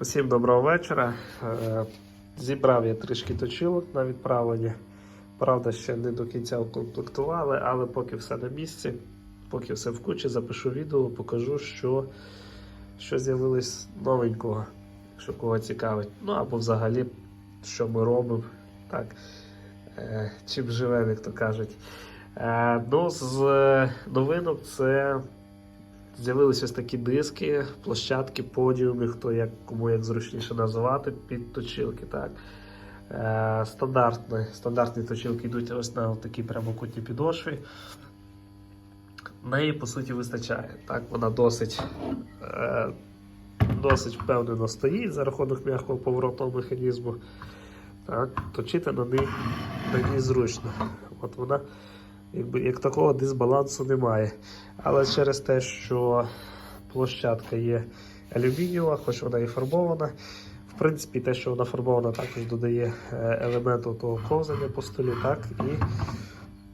Усім доброго вечора. Е, Зібрав я трішки точилок на відправлення. Правда, ще не до кінця укомплектували, але поки все на місці, поки все в кучі, запишу відео, покажу, що, що з'явилось новенького, що кого цікавить. Ну або взагалі, що ми робимо, так, е, чим живемо, як то кажуть. Е, ну, з новинок це З'явилися ось такі диски, площадки, подіуми, хто як кому як зручніше називати, під точилки. Так. Е, стандартні, стандартні точилки йдуть ось на такій прямокутній підошві. Неї, по суті, вистачає. Так, Вона досить е, досить впевнено стоїть за рахунок м'якого поворотного механізму. Так, Точити на ній, на ній зручно. От вона якби, як такого дисбалансу немає. Але через те, що площадка є алюмінієва, хоч вона і фарбована. В принципі, те, що вона фарбована, також додає е, елементу того ковзання по столі, так, і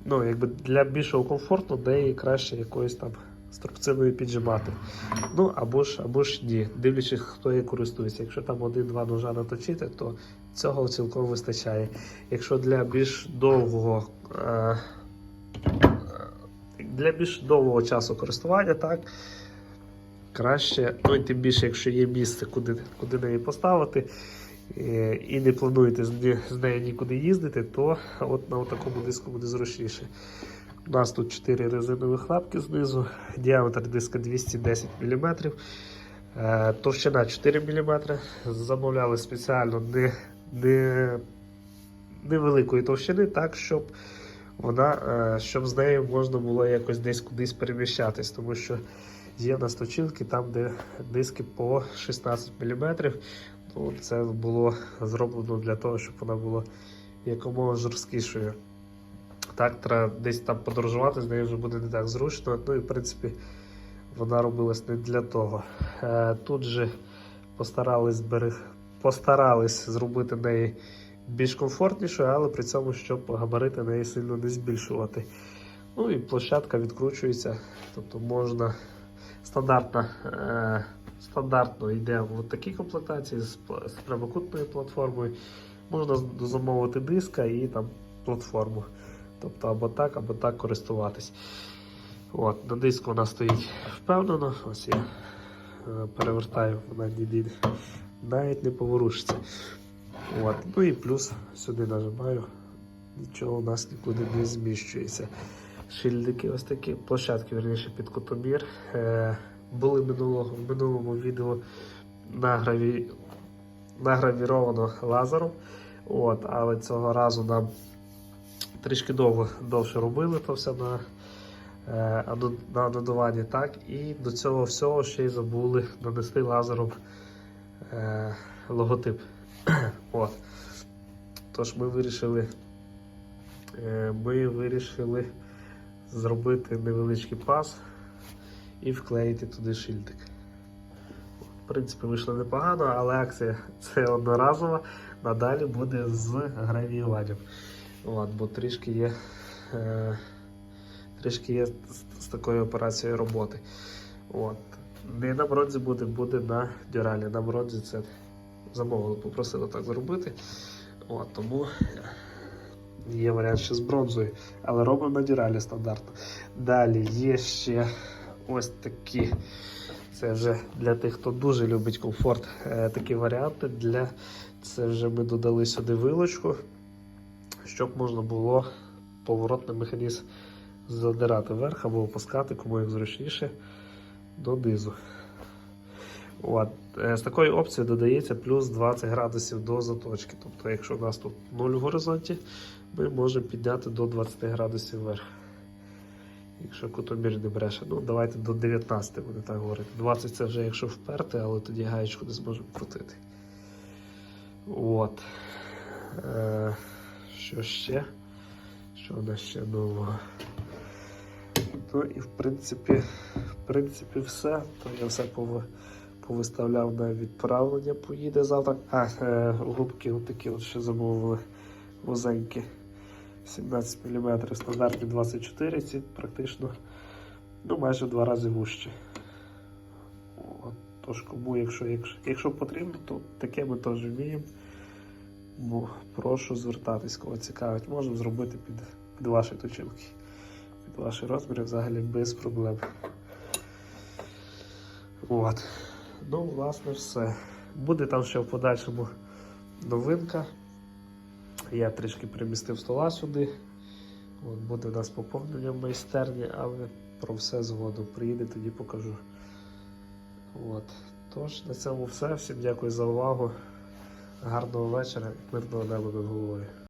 ну, якби для більшого комфорту, де її краще якоюсь там струбциною піджимати. Ну або ж або ж ні, дивлячись, хто її користується. Якщо там один-два ножа наточити, то цього цілком вистачає. Якщо для більш довгого. Е, для більш довгого часу користування, так, краще, ну і тим більше, якщо є місце, куди, куди неї поставити, е, і не плануєте з не- нею нікуди їздити, то от на такому диску буде зручніше. У нас тут 4 резинових лапки знизу, діаметр диска 210 мм, е, товщина 4 мм. Замовляли спеціально не, не, невеликої товщини, так, щоб вона, е, щоб з нею можна було якось десь кудись переміщатись, тому що є в нас точилки там, де диски по 16 мм. Ну, це було зроблено для того, щоб вона була якомога жорсткішою. Так, треба десь там подорожувати, з нею вже буде не так зручно. Ну і в принципі вона робилась не для того. Е, Тут же постарались, берег... постарались зробити неї більш комфортнішою, але при цьому, щоб габарити неї сильно не збільшувати. Ну і площадка відкручується, тобто можна стандартно, е, стандартно йде в такій комплектації з, з прямокутною платформою. Можна замовити диска і там платформу. Тобто або так, або так користуватись. От, на диску вона стоїть впевнено. Ось я е, перевертаю, вона ніде навіть не поворушиться. От. Ну і плюс сюди нажимаю, нічого у нас нікуди не зміщується. Шильдики ось такі, площадки, верніше під кутомір. Е, були минулого, в минулому відео награві, награвіровано лазером. От, але цього разу нам трішки довго довше робили то все на, е, на анодуванні. Так, і до цього всього ще й забули нанести лазером е, логотип. От. Тож ми вирішили, е, ми вирішили зробити невеличкий пас і вклеїти туди шильдик. В принципі, вийшло непогано, але акція це одноразова. Надалі буде з гравіюванням. От, бо трішки є, е, трішки є з, з такою операцією роботи. От. Не на бронзі буде, буде на дюралі. На бронзі це замовили, попросили так зробити. От, тому є варіант ще з бронзою, але робимо на дюралі стандартно. Далі є ще ось такі. Це вже для тих, хто дуже любить комфорт, е, такі варіанти. Для... Це вже ми додали сюди вилочку, щоб можна було поворотний механізм задирати вверх або опускати, кому як зручніше, донизу. От. Е, З такої опції додається плюс 20 градусів до заточки. Тобто, якщо у нас тут 0 в горизонті, ми можемо підняти до 20 градусів вверх. Якщо кутомір не бреше, ну давайте до 19 буде так говорити. 20 це вже якщо вперти, але тоді гаєчку не зможемо крутити. От. Е, що ще? Що у нас ще нового? Ну і в принципі, в принципі, все. То я все пов... повиставляв на відправлення, поїде завтра. А, е, губки отакі от ще замовили вузенькі. 17 мм, стандартні 24, ці практично ну, майже два рази вужче. От, Тож кому, якщо, якщо, якщо потрібно, то таке ми теж вміємо. Бо прошу звертатись, кого цікавить, можемо зробити під, під ваші точилки, під ваші розміри взагалі без проблем. От. Ну, власне, все. Буде там ще в подальшому новинка. Я трішки примістив стола сюди. От, буде у нас поповнення в майстерні, але про все згодом приїде, тоді покажу. От. Тож, на цьому все. Всім дякую за увагу. Гарного вечора і мирного неба над головою.